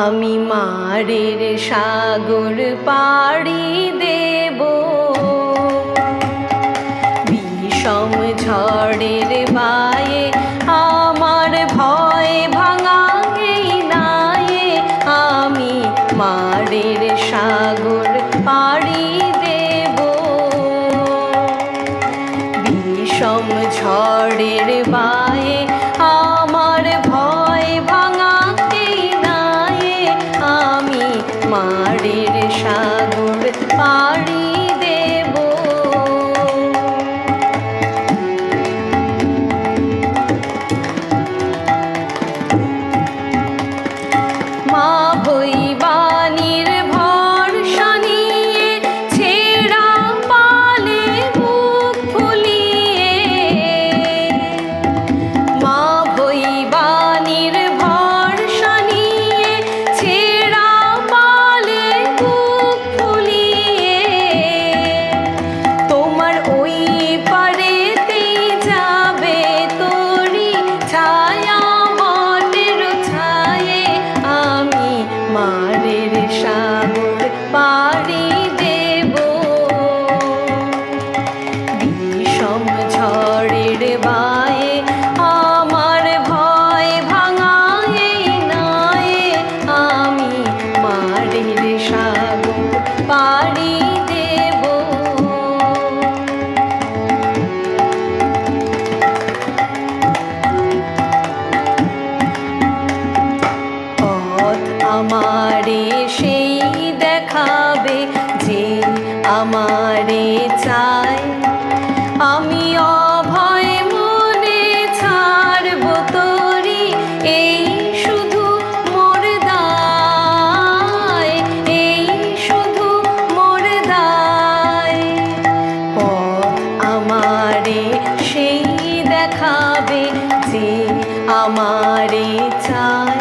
আমি মারের সাগর পাড়ি দেব। বিষম ঝড়ের বায়ে আমার ভয় ভাঙা এই নায়ে। আমি মারের সাগর পাড়ি দেব। বিষম ঝড়ের বায়ে তোমারের সাগর পাড়ি দেব। মা হইবা পাড়ি দেব। পথ আমারে সেই দেখাবে যে আমারে আমারে ছা